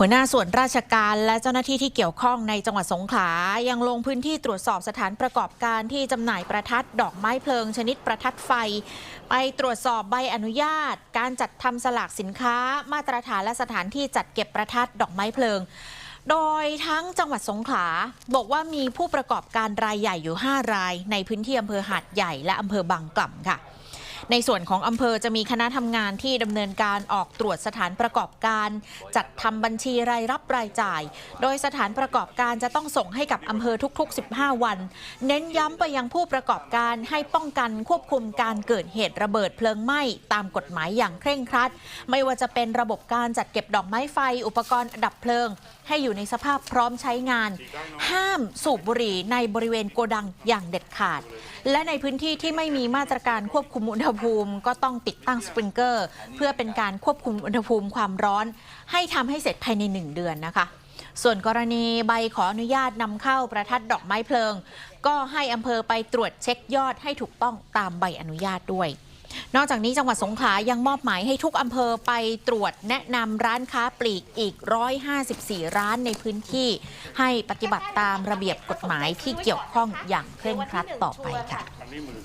หัวหน้าส่วนราชการและเจ้าหน้าที่ที่เกี่ยวข้องในจังหวัดสงขลา ยังลงพื้นที่ตรวจสอบสถานประกอบการที่จำหน่ายประทัดดอกไม้เพลิง ชนิดประทัดไฟ ไปตรวจสอบใบอนุญาต การจัดทำสลากสินค้า มาตรฐานและสถานที่จัดเก็บประทัดดอกไม้เพลิง โดยทั้งจังหวัดสงขลา บอกว่ามีผู้ประกอบการรายใหญ่อยู่ 5 ราย ในพื้นที่อำเภอหาดใหญ่และอำเภอบางกล่ำค่ะ ในส่วนของอำเภอจะมีคณะทำงานที่ดำเนินการออกตรวจสถานประกอบการ จัดทำบัญชีรายรับรายจ่าย โดยสถานประกอบการจะต้องส่งให้กับอำเภอทุก ๆ 15 วัน เน้นย้ำไปยังผู้ประกอบการให้ป้องกันควบคุมการเกิดเหตุระเบิดเพลิงไหม้ตามกฎหมายอย่างเคร่งครัด ไม่ว่าจะเป็นระบบการจัดเก็บดอกไม้ไฟ อุปกรณ์ดับเพลิง ให้อยู่ในสภาพพร้อมใช้งาน ห้ามสูบบุหรี่ในบริเวณโกดังอย่างเด็ดขาด และในพื้นที่ที่ไม่มีมาตรการควบคุมอุณหภูมิก็ต้องติดตั้งสปริงเกอร์ เพื่อเป็นการควบคุมอุณหภูมิความร้อน ให้ทำให้เสร็จภายใน 1 เดือนนะคะ ส่วนกรณีใบขออนุญาตนำเข้าประทัดดอกไม้เพลิง ก็ให้อำเภอไปตรวจเช็คยอดให้ถูกต้องตามใบอนุญาตด้วยนอกจากนี้จังหวัดสงขลายังมอบหมายให้ทุกอำเภอไปตรวจแนะนำร้านค้าปลีกอีก 154 ร้านในพื้นที่ ให้ปฏิบัติตามระเบียบกฎหมายที่เกี่ยวข้องอย่างเคร่งครัดต่อไปค่ะ